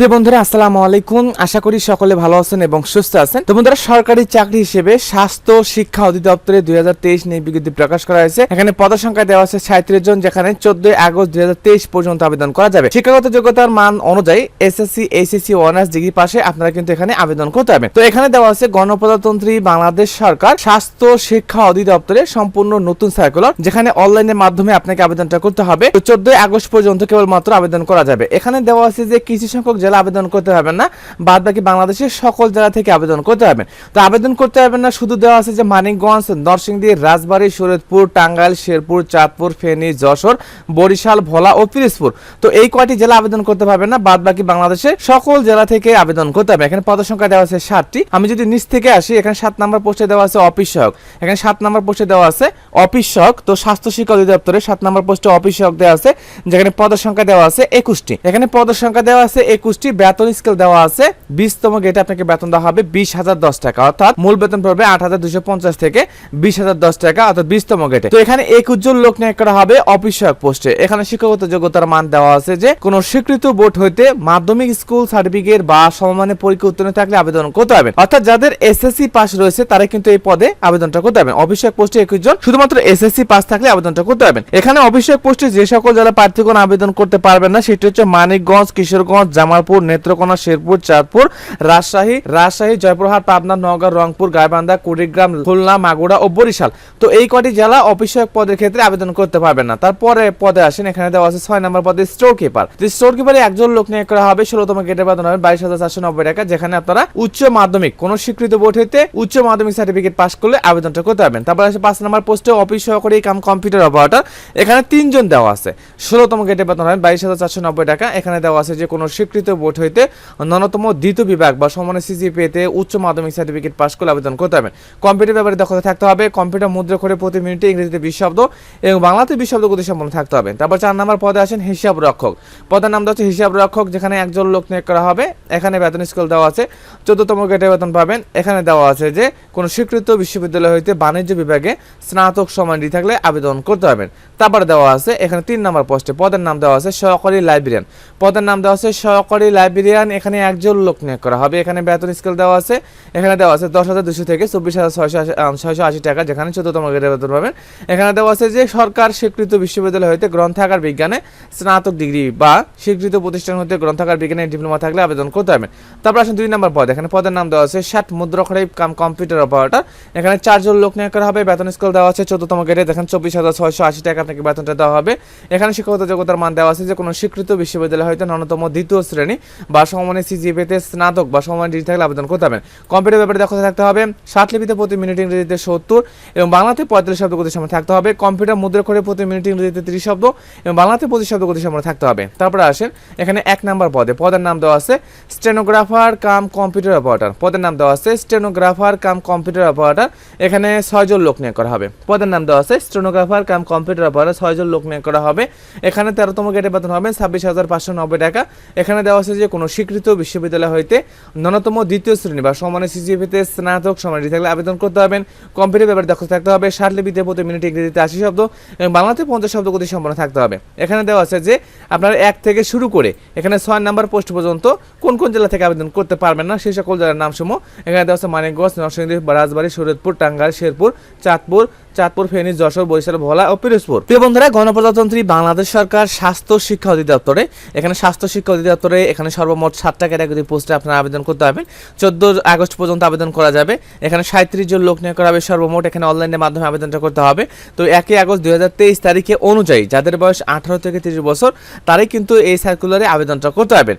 প্রিয় বন্ধুরা, আসসালামু আলাইকুম। আশা করি সকলে ভালো আছেন এবং সুস্থ আছেন। তো বন্ধুরা, সরকারি চাকরি হিসেবে স্বাস্থ্য শিক্ষা অধিদপ্তরে দুই হাজার তেইশ নিয়ে বিজ্ঞপ্তি প্রকাশ করা হয়েছে। এখানে পদসংখ্যা দেওয়া আছে সাঁত্রিশ জন, যেখানে চোদ্দই আগস্ট দুই হাজার তেইশ পর্যন্ত আবেদন করা যাবে। শিক্ষাগত যোগ্যতার মান অনুযায়ী এসএসসি এইচএসসি অনার্স ডিগ্রি পাশে আপনারা কিন্তু এখানে আবেদন করতে হবে তো এখানে দেওয়া আছে গণপ্রজাতন্ত্রী বাংলাদেশ সরকার স্বাস্থ্য শিক্ষা অধিদপ্তরে সম্পূর্ণ নতুন সার্কুলার, যেখানে অনলাইনের মাধ্যমে আপনাকে আবেদনটা করতে হবে। তো চোদ্দই আগস্ট পর্যন্ত কেবলমাত্র আবেদন করা যাবে। এখানে দেওয়া আছে যে কিছু সংখ্যক জেলা আবেদন করতে হবে না বাদ বাকি বাংলাদেশের সকল জেলা থেকে আবেদন করতে হবে তো আবেদন করতে হবে না, শুধু দেওয়া আছে যে মানিকগঞ্জ, নরসিংদী, রাজবাড়ী, শরীয়তপুর, টাঙ্গাইল, শেরপুর, চাঁদপুর, ফেনী, যশোর, বরিশাল, ভোলা ও পিরিজপুর। তো এই কয়টি জেলা আবেদন করতে পারবে না বাদ বাকি বাংলাদেশের সকল জেলা থেকে আবেদন করতে হবে এখানে পদ সংখ্যা দেওয়া আছে ষাটটি আমি যদি নিচ থেকে আসি, এখানে সাত নম্বর পোস্টে দেওয়া আছে অফিস সহায়ক এখানে সাত নম্বর পোস্টে দেওয়া আছে অফিস সহায়ক তো স্বাস্থ্য শিক্ষা অধিদপ্তরে সাত নম্বর পোস্টে অফিস সহায়ক দেওয়া আছে, যেখানে পদের সংখ্যা দেওয়া আছে একুশটি। এখানে পদের সংখ্যা দেওয়া আছে একুশটি বেতন স্কেল দেওয়া আছে। বিশতম গেটে আপনাকে বেতন দেওয়া হবে বিশ হাজার দশ টাকা। অর্থাৎ মূল বেতন পড়বে আট হাজার দুশো পঞ্চাশ থেকে বিশ হাজার দশ টাকা, অর্থাৎ বিশতম গেটে তো এখানে এক উজ্জ্বল লোক নিয়োগ করা হবে অফিস সহায়ক পোস্টে। এখানে শিক্ষাগত যোগ্যতার মান দেওয়া আছে যে, কোন স্বীকৃত বোর্ড হইতে মাধ্যমিক স্কুল সার্টিফিকেট বা সমমানের পরীক্ষা উত্তীর্ণ থাকলে আবেদন করতে হবে। অর্থাৎ যাদের এসএসসি পাস রয়েছে, তারা কিন্তু এই পদে আবেদনটা করতে হবে অফিস সহায়ক পোস্টে একুশ জন শুধুমাত্র এসএসসি পাস থাকলে আবেদনটা করতে হবে এখানে অফিস সহায়ক পোস্টে যে সকল যারা প্রার্থীগণ আবেদন করতে পারবেন না, সেটি হচ্ছে মানিকগঞ্জ, কিশোরগঞ্জ জামালপুর নেত্রকোনা, শেরপুর, চাঁদপুর, রাজশাহী রাজশাহী, জয়পুরহাট, পাবনা, নওগাঁ, রংপুর, গাইবান্ধা, কুড়িগ্রাম, খুলনা, মাগুরা ও বরিশাল। তো এই কটি জেলা অফিসক পদের ক্ষেত্রে আবেদন করতে পারবেন না। তারপরে পদে আসেন, এখানে দেওয়া আছে ছয় নম্বর পদে স্টোর কিপার স্টোর কিপারে একজন লোক নিয়োগ করা হবে, ষোলোতম গেটে বেতন হবে, বাইশ হাজার চারশো নব্বই টাকা, যেখানে আপনারা উচ্চ মাধ্যমিক, কোন স্বীকৃত বোর্ড হইতে উচ্চ মাধ্যমিক সার্টিফিকেট পাস করলে আবেদনটা করতে পারবেন। তারপর আছে পাঁচ নম্বর পোস্টে অফিস সহকারী কাম কম্পিউটার অপারেটর এখানে তিনজন দেওয়া আছে। ষোলোতম গেটে বেতন হবে, বাইশ হাজার চারশো নব্বই টাকা, এখানে দেওয়া আছে যে কোনো স্বীকৃত বোর্ড হইতে ন্যূনতম দ্বিতীয় বিভাগ বা সমানের সিজিপিএতে উচ্চ মাধ্যমিক সার্টিফিকেট পাস করলে আবেদন করতে হবে। কম্পিউটার ব্যাপারে দক্ষতা থাকতে হবে, কম্পিউটার মুদ্রা করে প্রতি মিনিটে ইংরেজিতে বিশ শব্দ এবং বাংলাতে বিশ শব্দ গতি সম্পন্ন থাকতে হবে। তারপর চার নম্বর পদে আসেন হিসাব রক্ষক। পদের নাম হচ্ছে হিসাব রক্ষক, যেখানে একজন লোক নিয়োগ করা হবে। এখানে বেতন স্কেল দেওয়া আছে। চোদ্দতম গেটে বেতন পাবেন। এখানে দেওয়া আছে যে, কোনো স্বীকৃত বিশ্ববিদ্যালয় হইতে বাণিজ্য বিভাগে স্নাতক সমানটি থাকলে আবেদন করতে পারবেন তারপরে দেওয়া আছে, এখানে তিন নম্বর পোস্টে পদের নাম দেওয়া আছে সহকারী লাইব্রেরিয়ান। পদের নাম দেওয়া আছে সহকারী লাইব্রেরিয়ান এখানে একজন লোক নিয়োগ করা হবে। এখানে বেতন স্কেল দেওয়া আছে। এখানে দেওয়া আছে দশ হাজার দুশো থেকে চব্বিশ হাজার ছয়শো ছয়শো আশি টাকা, যেখানে চোদ্দতম গ্রেডে বেতন পাবেন। এখানে দেওয়া আছে যে সরকার স্বীকৃত বিশ্ববিদ্যালয় হইতে গ্রন্থাগার বিজ্ঞানে স্নাতক ডিগ্রি বা স্বীকৃত প্রতিষ্ঠান হইতে গ্রন্থাগার বিজ্ঞানে ডিপ্লোমা থাকলে আবেদন করতে হবে তারপর আসেন দুই নম্বর পদ। এখানে পদের নাম দেওয়া আছে ষাট মুদ্রক্ষরী কাম কম্পিউটার অপারেটর। এখানে চারজন লোক নিয়োগ করা হবে। বেতন স্কেল দেওয়া আছে চোদ্দতম গ্রেডে। দেখেন চব্বিশ হাজার ছয়শো আশি টাকা আপনাকে বেতনটা দেওয়া হবে। এখানে শিক্ষাগত যোগ্যতার মান দেওয়া আছে যে কোনো স্বীকৃত বিশ্ববিদ্যালয় হইতে ন্যূনতম দ্বিতীয় শ্রেণি বা সমমানের সিজিপিতে স্নাতক বা সমমানের ডিগ্রি থাকলে আবেদন করতে হবে কম্পিউটার ব্যাপারে দক্ষতা থাকতে হবে ষাট লিপিতে প্রতি মিনিট ইংরেজিতে সত্তর এবং বাংলাতে পঁয়তাল্লিশ শব্দ গতি সময় থাকতে হবে। কম্পিউটার মুদ্রা করে প্রতি মিনিট ইংরেজিতে তিরিশ শব্দ এবং বাংলাতে পঁচিশ শব্দ গতি সময় থাকতে হবে। তারপরে আসেন এখানে এক নাম্বার পদে। পদের নাম দেওয়া আছে স্টেনোগ্রাফার কাম কম্পিউটার অপারেটর। পদের নাম দেওয়া আছে স্টেনোগ্রাফার কাম কম্পিউটার অপারেটর। এখানে ছয়জন লোক নিয়োগ করা হবে। পদের নাম দেওয়া আছে স্টেনোগ্রাফার কাম কম্পিউটার অপারেটর। ছয়জন লোক নিয়োগ করা হবে। এখানে তেরোতম গেটে বেতন হবে ছাব্বিশ হাজার পাঁচশো নব্বই টাকা। এখানে দেওয়া আছে যে কোনো স্বীকৃত বিশ্ববিদ্যালয় হইতে ন্যূনতম দ্বিতীয় শ্রেণি বা সমানের সিজিপিতে স্নাতক সমানে থাকলে আবেদন করতে হবেন কম্পিউটার ব্যাপারে দক্ষতা থাকতে হবে ষাট লিপিতে প্রতি মিনিট ইংরেজিতে আশি শব্দ এবং বাংলাতে পঞ্চাশ শব্দ গতি সম্পন্ন থাকতে হবে। এখানে দেওয়া আছে যে আপনার এক থেকে শুরু করে এখানে ছয় নাম্বার পোস্ট পর্যন্ত কোন কোন জেলা থেকে আবেদন করতে পারবেন না সেই সকল জেলার নামসমূহ। এখানে দেওয়া আছে মানিকগঞ্জ, নরসিংদী, রাজবাড়ী, শরীয়তপুর, টাঙ্গাইল, শেরপুর, চাঁদপুর চাঁদপুর, ফেনী, যশোর, বরিশাল, ভোলা ও পিরোজপুর। প্রিয় বন্ধুরা, গণপ্রজাতন্ত্রী বাংলাদেশ সরকার স্বাস্থ্য শিক্ষা অধিদপ্তরে, এখানে স্বাস্থ্য শিক্ষা অধিদপ্তরে এখানে সর্বমোট সাতটা ক্যাটাগরি পোস্টে আপনারা আবেদন করতে পারবেন। চোদ্দ আগস্ট পর্যন্ত আবেদন করা যাবে। এখানে সাঁত্রিশ জন লোক নিয়োগ করা হবে। সর্বমোট এখানে অনলাইনের মাধ্যমে আবেদনটা করতে হবে। তো একই আগস্ট দুই হাজার তেইশ তারিখে অনুযায়ী, যাদের বয়স আঠারো থেকে তিরিশ বছর, তারাই কিন্তু এই সার্কুলারে আবেদনটা করতে পারবেন।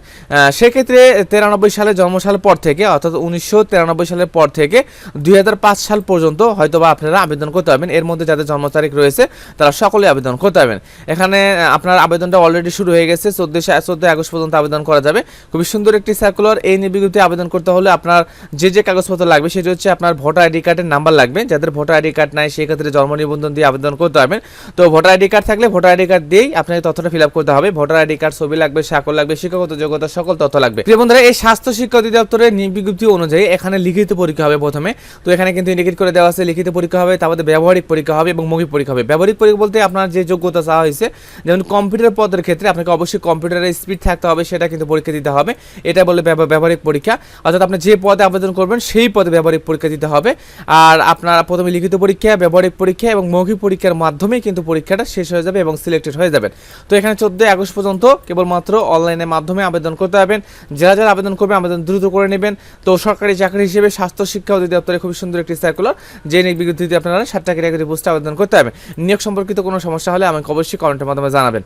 সেক্ষেত্রে তিরানব্বই সালে জন্ম সালের পর থেকে, অর্থাৎ উনিশশো তিরানব্বই সালের পর থেকে দুই হাজার পাঁচ সাল পর্যন্ত হয়তো বা আপনারা আবেদন করতে পারবেন। এর মধ্যে যাদের জন্ম তারিখ রয়েছে, তারা সকলে আবেদন করতে পারবেন। এখানে আপনার আবেদনটা অলরেডি শুরু হয়ে গেছে। চোদ্দোই চোদ্দোই আগস্ট পর্যন্ত আবেদন করা যাবে। খুবই সুন্দর একটি সার্কুলার এই নিবিগতি আবেদন করতে হলে আপনার যে যে কাগজপত্র লাগবে, সেটি হচ্ছে আপনার ভোটার আইডি কার্ডের নাম্বার লাগবে। যাদের ভোটার আইডি কার্ড নাই, সেক্ষেত্রে জন্ম নিবন্ধন দিয়ে আবেদন করতে পারবেন। তো ভোটার আইডি কার্ড থাকলে ভোটার আইডি কার্ড দিয়েই আপনাকে তথ্যটা ফিল আপ করতে হবে। ভোটার আইডি কার্ড ছবি লাগবে স্বাক্ষর লাগবে, শিক্ষাগত যোগ্যতা, সকল তথ্য লাগবে। বন্ধুরা, এই স্বাস্থ্য শিক্ষা অধিদপ্তরের বিজ্ঞপ্তি অনুযায়ী এখানে লিখিত পরীক্ষা হবে প্রথমে। তো এখানে কিন্তু ইন্ডিকেট করে দেওয়া আছে, লিখিত পরীক্ষা হবে তারপরে ব্যবহারিক ব্যবহারিক পরীক্ষা হবে এবং মৌখিক পরীক্ষা হবে। ব্যবহারিক পরীক্ষা বলতে আপনার যে যোগ্যতা চাওয়া হয়েছে, যেমন কম্পিউটার পদের ক্ষেত্রে আপনাকে অবশ্যই কম্পিউটারের স্পিড থাকতে হবে, সেটা কিন্তু পরীক্ষা দিতে হবে। এটা বলে ব্যবহারিক পরীক্ষা। অর্থাৎ আপনি যে পদে আবেদন করবেন, সেই পদে ব্যবহারিক পরীক্ষা দিতে হবে। আর আপনারা প্রথমে লিখিত পরীক্ষা, ব্যবহারিক পরীক্ষা এবং মৌখিক পরীক্ষার মাধ্যমে কিন্তু পরীক্ষাটা শেষ হয়ে যাবে এবং সিলেক্টেড হয়ে যাবেন। তো এখানে চোদ্দোই আগস্ট পর্যন্ত কেবলমাত্র অনলাইনের মাধ্যমে আবেদন করতে পারবেন। যারা যারা আবেদন করবেন, আবেদন দ্রুত করে নেবেন। তো সরকারি চাকরি হিসেবে স্বাস্থ্য শিক্ষা অধিদপ্তরে খুবই সুন্দর একটি সার্কুলার যে বিজ্ঞপ্তিতে আপনারা ক্যাটাগরি পোস্টে আবেদন করতে হবে। নিয়োগ সম্পর্কিত কোনো সমস্যা হলে আমাকে অবশ্যই কমেন্টের মাধ্যমে জানাবেন।